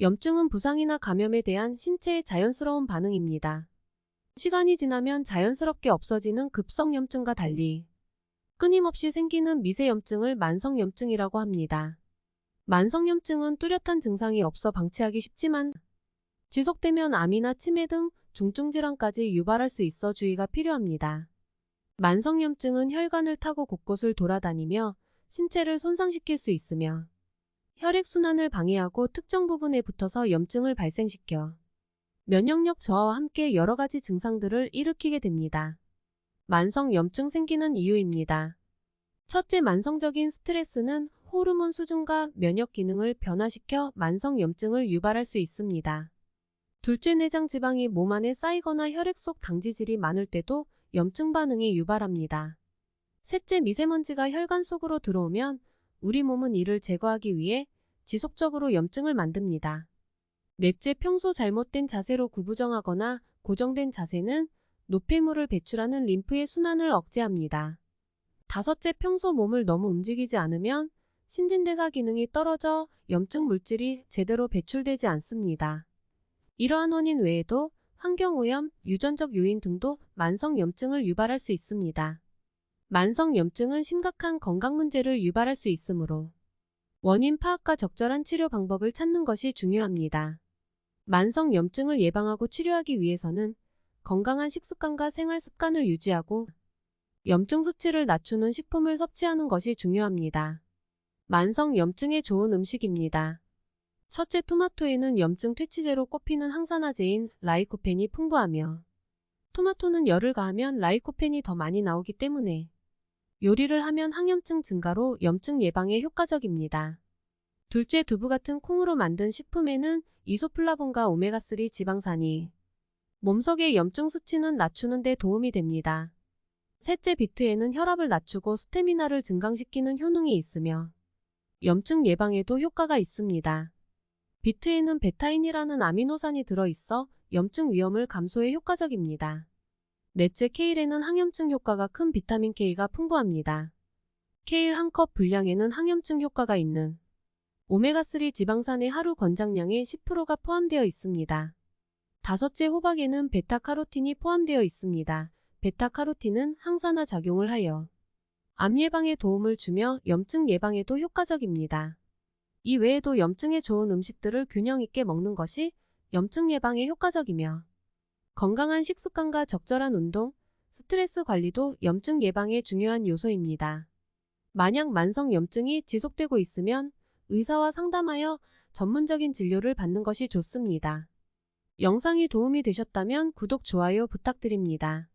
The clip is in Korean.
염증은 부상이나 감염에 대한 신체의 자연스러운 반응입니다. 시간이 지나면 자연스럽게 없어지는 급성염증과 달리 끊임없이 생기는 미세염증을 만성염증이라고 합니다. 만성염증은 뚜렷한 증상이 없어 방치하기 쉽지만 지속되면 암이나 치매 등 중증 질환까지 유발할 수 있어 주의가 필요합니다. 만성염증은 혈관을 타고 곳곳을 돌아다니며 신체를 손상시킬 수 있으며 혈액순환을 방해하고 특정 부분에 붙어서 염증을 발생시켜 면역력 저하와 함께 여러 가지 증상들을 일으키게 됩니다. 만성 염증 생기는 이유입니다. 첫째 만성적인 스트레스는 호르몬 수준과 면역 기능을 변화시켜 만성 염증을 유발할 수 있습니다. 둘째 내장 지방이 몸 안에 쌓이거나 혈액 속 당지질이 많을 때도 염증 반응이 유발합니다. 셋째 미세먼지가 혈관 속으로 들어오면 우리 몸은 이를 제거하기 위해 지속적으로 염증을 만듭니다. 넷째 평소 잘못된 자세로 구부정하거나 고정된 자세는 노폐물을 배출하는 림프의 순환을 억제합니다. 다섯째 평소 몸을 너무 움직이지 않으면 신진대사 기능이 떨어져 염증 물질이 제대로 배출되지 않습니다. 이러한 원인 외에도 환경오염, 유전적 요인 등도 만성 염증을 유발할 수 있습니다. 만성 염증은 심각한 건강 문제를 유발할 수 있으므로 원인 파악과 적절한 치료 방법을 찾는 것이 중요합니다. 만성 염증을 예방하고 치료하기 위해서는 건강한 식습관과 생활 습관을 유지하고 염증 수치를 낮추는 식품을 섭취하는 것이 중요합니다. 만성 염증에 좋은 음식입니다. 첫째 토마토에는 염증 퇴치제로 꼽히는 항산화제인 라이코펜이 풍부하며 토마토는 열을 가하면 라이코펜이 더 많이 나오기 때문에 요리를 하면 항염증 증가로 염증 예방에 효과적입니다. 둘째 두부 같은 콩으로 만든 식품에는 이소플라본과 오메가3 지방산이 몸속의 염증 수치는 낮추는 데 도움이 됩니다. 셋째 비트에는 혈압을 낮추고 스태미나를 증강시키는 효능이 있으며 염증 예방에도 효과가 있습니다. 비트에는 베타인이라는 아미노산이 들어있어 염증 위험을 감소에 효과적입니다. 넷째 케일에는 항염증 효과가 큰 비타민 K가 풍부합니다. 케일 한 컵 분량에는 항염증 효과가 있는 오메가3 지방산의 하루 권장량의 10%가 포함되어 있습니다. 다섯째 호박에는 베타카로틴이 포함되어 있습니다. 베타카로틴은 항산화 작용을 하여 암 예방에 도움을 주며 염증 예방에도 효과적입니다. 이 외에도 염증에 좋은 음식들을 균형 있게 먹는 것이 염증 예방에 효과적이며 건강한 식습관과 적절한 운동, 스트레스 관리도 염증 예방에 중요한 요소입니다. 만약 만성 염증이 지속되고 있으면 의사와 상담하여 전문적인 진료를 받는 것이 좋습니다. 영상이 도움이 되셨다면 구독, 좋아요 부탁드립니다.